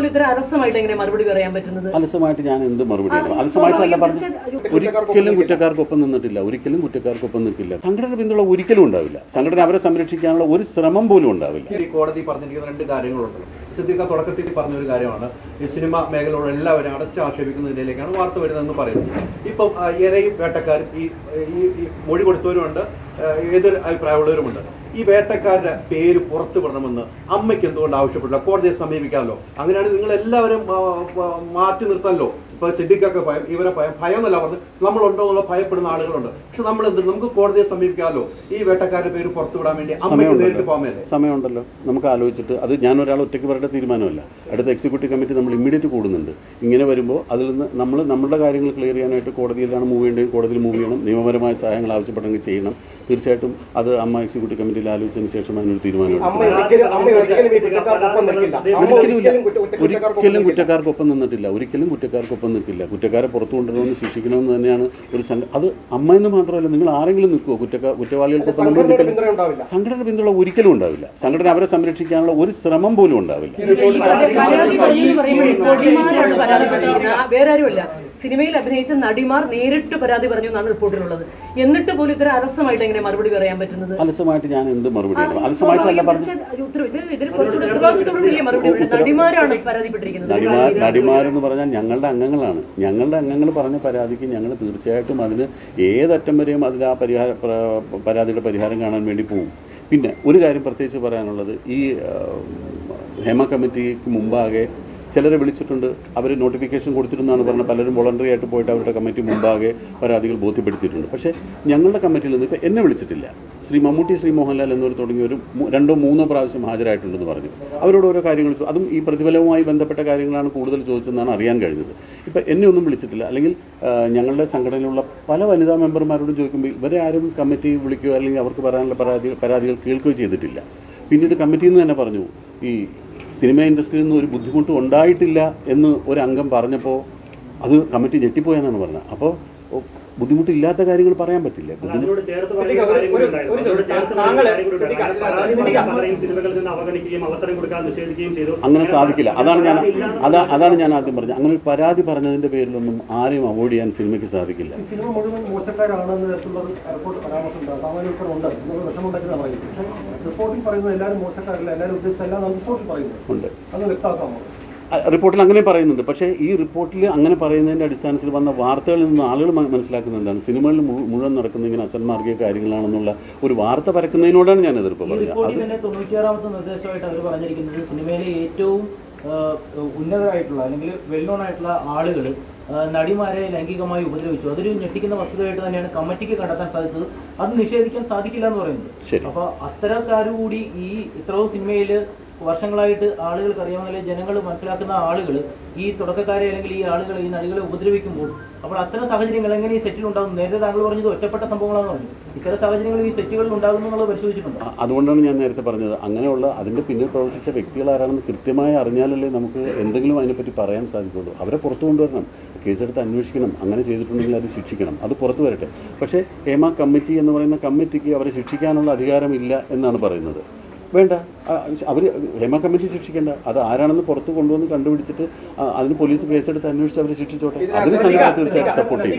പോലും ഇത്ര അലസമായിട്ട് എങ്ങനെ മറുപടി പറയാൻ പറ്റുന്നത്? അലസമായിട്ട് ഞാൻ എന്ത് മറുപടി അലസമായിട്ടല്ല പറഞ്ഞു ഒരിക്കലും കുറ്റക്കാർക്കൊപ്പം നിന്നിട്ടില്ല ഒരിക്കലും കുറ്റക്കാർക്കൊപ്പം നിൽക്കില്ല. സംഘടന പിന്തുണ ഒരിക്കലും ഉണ്ടാവില്ല. സംഘടന അവരെ സംരക്ഷിക്കാനുള്ള ഒരു ശ്രമം പോലും ഉണ്ടാവില്ല. കോടതി പറഞ്ഞിരിക്കുന്ന രണ്ട് കാര്യങ്ങളുണ്ട് സിദ്ദിഖ തുടക്കത്തിൽ പറഞ്ഞ ഒരു കാര്യമാണ്. ഈ സിനിമ മേഖലയോട് എല്ലാവരും അടച്ച് ആക്ഷേപിക്കുന്നതിലേക്കാണ് വാർത്ത വരുന്നതെന്ന് പറയുന്നത്. ഇപ്പം ഇരയും വേട്ടക്കാരും ഈ ഈ മൊഴി കൊടുത്തവരുമുണ്ട് ഏതൊരു അഭിപ്രായമുള്ളവരുമുണ്ട്. ഈ വേട്ടക്കാരുടെ പേര് പുറത്തു വിടണമെന്ന് അമ്മയ്ക്ക് എന്തുകൊണ്ട് ആവശ്യപ്പെട്ടില്ല? കോടതിയെ സമീപിക്കാമല്ലോ? അങ്ങനെയാണെങ്കിൽ നിങ്ങൾ എല്ലാവരും മാറ്റി നിർത്താമല്ലോ? ഇപ്പൊ സിദ്ദിഖൊക്കെ ഭയം ഇവരെ ഭയം ഭയം എന്നല്ല പറഞ്ഞ് നമ്മളുണ്ടോ എന്നുള്ള ഭയപ്പെടുന്ന ആളുകളുണ്ട്. പക്ഷെ നമ്മൾ എന്ത് നമുക്ക് കോടതിയെ സമീപിക്കാമല്ലോ? ഈ വേട്ടക്കാരുടെ പേര് പുറത്തു വിടാൻ വേണ്ടി അമ്മയ്ക്ക് നേരിട്ട് പോകാമല്ലേ സമയമുണ്ടല്ലോ. നമുക്ക് ആലോചിച്ചിട്ട് അത് ഞാൻ ഒരാൾ ഒറ്റയ്ക്ക് പറയേണ്ട തീരുമാനമല്ല. അടുത്ത എക്സിക്യൂട്ടീവ് കമ്മിറ്റി നമ്മൾ ഇമ്മീഡിയറ്റ് കൂടുന്നുണ്ട്. ഇങ്ങനെ വരുമ്പോൾ അതിൽ നിന്ന് നമ്മൾ നമ്മുടെ കാര്യങ്ങൾ ക്ലിയർ ചെയ്യാനായിട്ട് കോടതിയിലാണ് മൂവ് ചെയ്യേണ്ടത്. കോടതിയിൽ മൂവ് ചെയ്യണം. നിയമപരമായ സഹായങ്ങൾ ആവശ്യപ്പെട്ടെങ്കിൽ ചെയ്യണം. തീർച്ചയായിട്ടും അത് അമ്മ എക്സിക്യൂട്ടീവ് കമ്മിറ്റിയിൽ ആലോചിച്ചതിന് ശേഷം അതിനൊരു തീരുമാനമാണ് ഒരിക്കലും കുറ്റക്കാർക്കൊപ്പം. നിന്നിട്ടില്ല. ഒരിക്കലും കുറ്റക്കാർക്കൊപ്പം നിൽക്കില്ല. കുറ്റക്കാരെ പുറത്തു കൊണ്ടുവരണമെന്ന് ശിക്ഷിക്കണമെന്ന് തന്നെയാണ് ഒരു സംഘ അത് അമ്മ എന്ന് മാത്രമല്ല നിങ്ങൾ ആരെങ്കിലും നിൽക്കുമോ കുറ്റക്കാർ കുറ്റവാളികൾക്കൊപ്പം നമ്മൾ നിൽക്കില്ല സംഘടന പിന്തുണ ഒരിക്കലും ഉണ്ടാവില്ല. സംഘടന അവരെ സംരക്ഷിക്കാനുള്ള ഒരു ശ്രമം പോലും ഉണ്ടാവില്ല. പരാതി പറഞ്ഞു പറയുമ്പോഴേ നടിമാരാണ് പരാതിപ്പെട്ടിരിക്കുന്നത് ആ, വേറെ ആരുമല്ല സിനിമയിൽ അഭിനയിച്ച നടിമാർ നേരിട്ട് പരാതി പറഞ്ഞു എന്നാണ് റിപ്പോർട്ടിലുള്ളത്. എന്നിട്ട് പോലും ഇത്ര അലസമായിട്ട് എങ്ങനെ മറുപടി പറയാൻ പറ്റുന്നത്? അലസമായിട്ട് ഞാൻ എന്ത് മറുപടി നടിമാരാണ് പരാതിപ്പെട്ടിരിക്കുന്നത്. നടിമാരെന്ന് പറഞ്ഞാൽ ഞങ്ങളുടെ അംഗങ്ങളാണ്. ഞങ്ങളുടെ അംഗങ്ങൾ പറഞ്ഞ പരാതിക്ക് ഞങ്ങൾ തീർച്ചയായിട്ടും അതിന് ഏതറ്റം വരെയും അതിൽ ആ പരിഹാര പ്ര- പരാതിയുടെ പരിഹാരം കാണാൻ വേണ്ടി പോകും പിന്നെ ഒരു കാര്യം പ്രത്യേകിച്ച് പറയാനുള്ളത് ഈ ഹേമ കമ്മിറ്റിക്ക് മുമ്പാകെ ചിലരെ വിളിച്ചിട്ടുണ്ട്. അവർ നോട്ടിഫിക്കേഷൻ കൊടുത്തിരുന്നാണ് പറഞ്ഞത്. പലരും വോളണ്ടറി ആയിട്ട് പോയിട്ട് അവരുടെ കമ്മിറ്റി മുമ്പാകെ പരാതികൾ ബോധ്യപ്പെടുത്തിയിട്ടുണ്ട്. പക്ഷേ ഞങ്ങളുടെ കമ്മിറ്റിയിൽ നിന്ന് ഇപ്പോൾ എന്നെ വിളിച്ചിട്ടില്ല. ശ്രീ മമ്മൂട്ടി ശ്രീ മോഹൻലാൽ എന്നിവർ തുടങ്ങിയ ഒരു രണ്ടോ മൂന്നോ പ്രാവശ്യം ഹാജരായിട്ടുണ്ടെന്ന് പറഞ്ഞു. അവരോട് ഓരോ കാര്യങ്ങൾ അതും ഈ പ്രതിഫലവുമായി ബന്ധപ്പെട്ട കാര്യങ്ങളാണ് കൂടുതൽ ചോദിച്ചതെന്നാണ് അറിയാൻ കഴിഞ്ഞത്. ഇപ്പം എന്നെ ഒന്നും വിളിച്ചിട്ടില്ല. അല്ലെങ്കിൽ ഞങ്ങളുടെ സംഘടനയിലുള്ള പല വനിതാ മെമ്പർമാരോടും ചോദിക്കുമ്പോൾ ഇവരെ ആരും കമ്മിറ്റി വിളിക്കുകയോ അല്ലെങ്കിൽ അവർക്ക് പറയാനുള്ള പരാതി പരാതികൾ കേൾക്കുകയോ ചെയ്തിട്ടില്ല. പിന്നീട് കമ്മിറ്റിയിൽ നിന്ന് തന്നെ പറഞ്ഞു ഈ സിനിമ ഇൻഡസ്ട്രിയിൽ നിന്ന് ഒരു ബുദ്ധിമുട്ടും ഉണ്ടായിട്ടില്ല എന്ന് ഒരു അംഗം പറഞ്ഞപ്പോൾ അത് കമ്മിറ്റി ഞെട്ടിപ്പോയെന്നാണ് പറഞ്ഞത്. അപ്പോൾ ബുദ്ധിമുട്ടില്ലാത്ത കാര്യങ്ങൾ പറയാൻ പറ്റില്ല. അങ്ങനെ സാധിക്കില്ല. അതാണ് ഞാൻ അതാ അതാണ് ഞാൻ ആദ്യം പറഞ്ഞത്. അങ്ങനെ ഒരു പരാതി പറഞ്ഞതിന്റെ പേരിലൊന്നും ആരെയും അവോയ്ഡ് ചെയ്യാൻ സിനിമയ്ക്ക് സാധിക്കില്ല. റിപ്പോർട്ടിൽ പറയുന്നത് എല്ലാവരും മോശക്കാരല്ല. എല്ലാവരും ഉദ്ദേശിച്ചല്ല എന്നാണ് റിപ്പോർട്ടിൽ പറയുന്നത് ഉണ്ട്. അത് വ്യക്തമാക്കാമോ? ആ, റിപ്പോർട്ടിൽ അങ്ങനെ പറയുന്നുണ്ട്. പക്ഷേ ഈ റിപ്പോർട്ടിൽ അങ്ങനെ പറയുന്നതിന്റെ അടിസ്ഥാനത്തിൽ വന്ന വാർത്തകളിൽ നിന്ന് ആളുകൾ മനസ്സിലാക്കുന്ന മനസ്സിലാക്കുന്നത് എന്താണ്? സിനിമകളിൽ മുഴു- മുഴുവൻ നടക്കുന്ന ഇങ്ങനെ അസന്മാർഗീയ കാര്യങ്ങളാണെന്നുള്ള ഒരു വാർത്ത പരക്കുന്നതിനോടാണ് ഞാൻ എതിർപ്പ് പറയുന്നത് തൊണ്ണൂറ്റിയാറാമത്തെ നിർദ്ദേശമായിട്ട് അവർ പറഞ്ഞിരിക്കുന്നത് സിനിമയിലെ ഏറ്റവും ഉന്നതരായിട്ടുള്ള അല്ലെങ്കിൽ വെൽ നോൺ ആയിട്ടുള്ള ആളുകൾ നടിമാരെ ലൈംഗികമായി ഉപദ്രവിച്ചു. അതൊരു ഞെട്ടിക്കുന്ന വസ്തുതയായിട്ട് തന്നെയാണ് കമ്മിറ്റിക്ക് കണ്ടെത്താൻ സാധിച്ചത്. അത് നിഷേധിക്കാൻ സാധിക്കില്ല എന്ന് പറയുന്നത്. അപ്പൊ അത്തരക്കാരുകൂടി ഈ ഇത്രയും സിനിമയിൽ വർഷങ്ങളായിട്ട് ആളുകൾക്ക് അറിയാവുന്ന ജനങ്ങൾ മനസ്സിലാക്കുന്ന ആളുകൾ ഈ തുടക്കക്കാരെ അല്ലെങ്കിൽ ഈ ആളുകൾ ഈ നടികളെ ഉപദ്രവിക്കുമ്പോൾ അപ്പോൾ അത്തരം സാഹചര്യങ്ങൾ എങ്ങനെ ഈ സെറ്റിൽ ഉണ്ടാകും നേരത്തെ താങ്കൾ പറഞ്ഞത് ഒറ്റപ്പെട്ട സംഭവങ്ങളാണെന്ന് പറഞ്ഞു. ഇത്തരം സാഹചര്യങ്ങൾ ഈ സെറ്റുകളിൽ ഉണ്ടാകുന്നു എന്നുള്ളത് പരിശോധിച്ചിട്ടുണ്ട്? അതുകൊണ്ടാണ് ഞാൻ നേരത്തെ പറഞ്ഞത്. അങ്ങനെയുള്ള അതിന്റെ പിന്നിൽ പ്രവർത്തിച്ച വ്യക്തികൾ ആരാണെന്ന് കൃത്യമായി അറിഞ്ഞാലല്ലേ നമുക്ക് എന്തെങ്കിലും അതിനെപ്പറ്റി പറയാൻ സാധിക്കുള്ളൂ അവരെ പുറത്തു കൊണ്ടുവരണം. കേസെടുത്ത് അന്വേഷിക്കണം. അങ്ങനെ ചെയ്തിട്ടുണ്ടെങ്കിൽ അത് ശിക്ഷിക്കണം. അത് പുറത്തു വരട്ടെ. പക്ഷേ ഹേമ കമ്മിറ്റി എന്ന് പറയുന്ന കമ്മിറ്റിക്ക് അവരെ ശിക്ഷിക്കാനുള്ള അധികാരമില്ല എന്നാണ് പറയുന്നത്. വേണ്ട. അവർ ഹേമ കമ്മിറ്റി ശിക്ഷിക്കേണ്ട. അത് ആരാണെന്ന് പുറത്ത് കൊണ്ടുവന്ന് കണ്ടുപിടിച്ചിട്ട് അതിന് പോലീസ് കേസെടുത്ത് അന്വേഷിച്ച് അവരെ ശിക്ഷിച്ചോട്ടെ? അതിന് സംഘടന തീർച്ചയായിട്ടും സപ്പോർട്ട് ചെയ്യും.